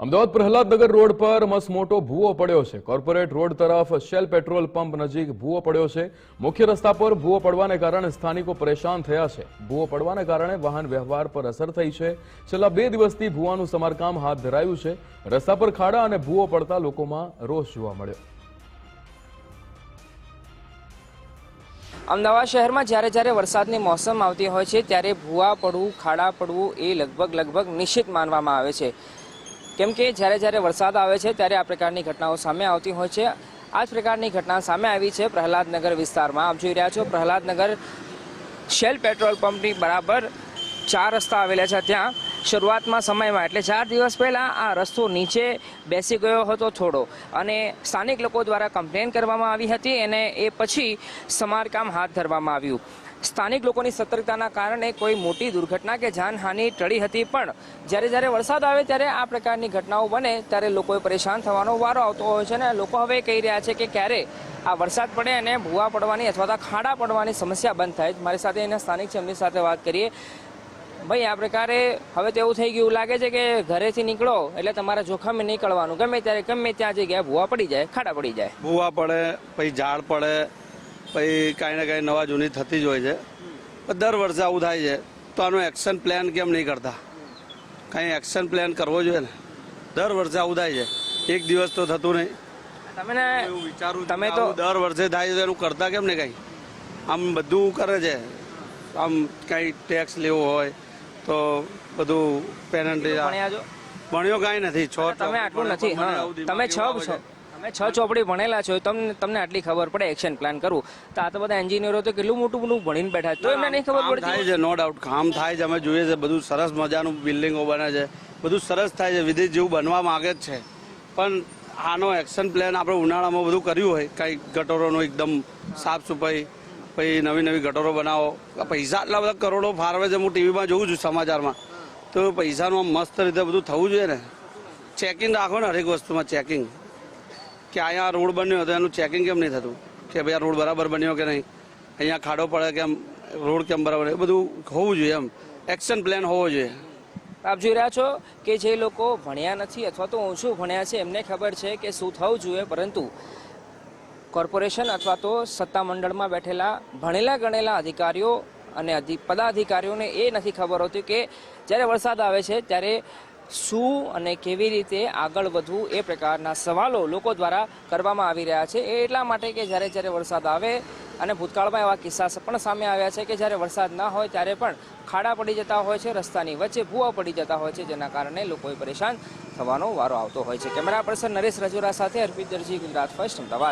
Ahmedabad Prahlad Nagar road પર મસમોટો ભૂવો પડ્યો છે. કોર્પોરેટ રોડ તરફ શેલ પેટ્રોલ પંપ નજીક ભૂવો પડ્યો છે. મુખ્ય રસ્તા પર ભૂવો પડવાને કારણે સ્થાનિકો પરેશાન થયા છે. ભૂવો પડવાને કારણે વાહન વ્યવહાર પર અસર થઈ છે. છેલ્લા બે દિવસથી ભૂવાનું સમારકામ હાથ ધરાયું છે. રસ્તા પર ખાડા અને ભૂવો પડતા લોકોમાં રોષ જોવા મળ્યો. અમદાવાદ શહેરમાં જ્યારે જ્યારે વરસાદની મોસમ આવતી હોય છે, ત્યારે ભૂવા પડવું, ખાડા પડવું એ લગભગ લગભગ નિશ્ચિત માનવામાં આવે છે. કેમ કે જ્યારે જ્યારે વરસાદ આવે છે ત્યારે આ પ્રકારની ઘટનાઓ સામે આવતી હોય છે. આ જ પ્રકારની ઘટના સામે આવી છે પ્રહલાદનગર વિસ્તારમાં. આપ જોઈ રહ્યા છો પ્રહલાદનગર શેલ પેટ્રોલ પંપની બરાબર ચાર રસ્તા આવેલા છે ત્યાં. શરૂઆતમાં સમયમાં, એટલે ચાર દિવસ પહેલાં આ રસ્તો નીચે બેસી ગયો હતો થોડો. અને સ્થાનિક લોકો દ્વારા કમ્પ્લેન કરવામાં આવી હતી અને એ પછી સમારકામ હાથ ધરવામાં આવ્યું. સ્થાનિક લોકોની સતર્કતાના કારણે કોઈ મોટી દુર્ઘટના કે જાનહાનિ ટળી હતી, પણ જ્યારે જ્યારે વરસાદ આવે ત્યારે આ પ્રકારની ઘટનાઓ બને ત્યારે લોકોએ પરેશાન થવાનો વારો આવતો હોય છે અને લોકો હવે કહી રહ્યા છે કે ક્યારે આ વરસાદ પડે અને ભૂવા પડવાની અથવા તો ખાડા પડવાની સમસ્યા બંધ થાય. મારી સાથે એના સ્થાનિક છે સાથે વાત કરીએ. ભાઈ આ પ્રકારે હવે તો એવું થઈ ગયું લાગે છે કે ઘરેથી નીકળો એટલે તમારે જોખમે નીકળવાનું. ગમે ત્યારે ગમે ત્યાં ગયા ભૂવા પડી જાય ખાડા પડી જાય. ભૂવા પડે પછી ઝાડ પડે પછી કાંઈ ને કાંઈ નવા જૂની થતી જ હોય છે. દર વર્ષે આવું થાય છે. તો આનો એક્શન પ્લાન કેમ નહીં કરતા? કાંઈ એક્શન પ્લાન કરવો જોઈએ ને? દર વર્ષે આવું થાય છે. એક દિવસ તો થતું નહીં. તમે ને એવું વિચારું તમે તો દર વર્ષે થાય છે એનું કરતા કેમ ને કાંઈ? આમ બધું કરે છે. આમ કાંઈ ટેક્સ લેવો હોય તો બધું પેનલ્ટી ભણ્યો કાંઈ નથી છ તમે આટલું નથી તમે છ છો. તમે છ ચોપડી ભણેલા છો તમને તમને આટલી ખબર પડે એક્શન પ્લાન કરવું. તો આ તો બધા એન્જિનિયરો તો કેટલું મોટું મોટું ભણીને બેઠા તો એમને નહીં ખબર પડતી થાય છે નો ડાઉટ કામ થાય છે અમે જોઈએ છે બધું સરસ મજાનું બિલ્ડિંગો બને છે. બધું સરસ થાય છે વિદેશ જેવું બનવા માંગે જ છે. પણ આનો એક્શન પ્લાન આપણે ઉનાળામાં બધું કર્યું હોય કાંઈ ગટરોનું એકદમ સાફ સફાઈ પછી નવી નવી ગટરો બનાવો. પૈસા આટલા બધા કરોડો ફાળવે છે. હું ટીવીમાં જોઉં છું સમાચારમાં. તો પૈસાનું મસ્ત રીતે બધું થવું જોઈએ ને. ચેકિંગ રાખો ને હરેક વસ્તુમાં ચેકિંગ કે અહીંયા રોડ બન્યો તો એનું ચેકિંગ કેમ નહીં થતું? કે ભાઈ આ રોડ બરાબર બન્યો કે નહીં? અહીંયા ખાડો પડે કેમ રોડ કેમ બરાબર એ બધું હોવું જોઈએ એમ. એક્શન પ્લાન હોવો જોઈએ. આપ જોઈ રહ્યા છો કે જે લોકો ભણ્યા નથી અથવા તો ઓછું ભણ્યા છે, એમને ખબર છે કે શું થવું જોઈએ. પરંતુ કોર્પોરેશન અથવા તો સત્તામંડળમાં બેઠેલા ભણેલા ગણેલા અધિકારીઓ અને પદાધિકારીઓને એ નથી ખબર હોતી કે જ્યારે વરસાદ આવે છે ત્યારે શું અને કેવી રીતે આગળ વધવું એ પ્રકારના સવાલો લોકો દ્વારા કરવામાં આવી રહ્યા છે. એ એટલા માટે કે જ્યારે જ્યારે વરસાદ આવે અને ભૂતકાળમાં એવા કિસ્સા પણ સામે આવ્યા છે કે જ્યારે વરસાદ ના હોય ત્યારે પણ ખાડા પડી જતા હોય છે, રસ્તાની વચ્ચે ભૂવા પડી જતા હોય છે, જેના કારણે લોકોએ પરેશાન થવાનો વારો આવતો હોય છે. કેમેરા પર્સન નરેશ રજોરા સાથે અર્પિત દરજી, ગુજરાત ફર્સ્ટ અમદાવાદ.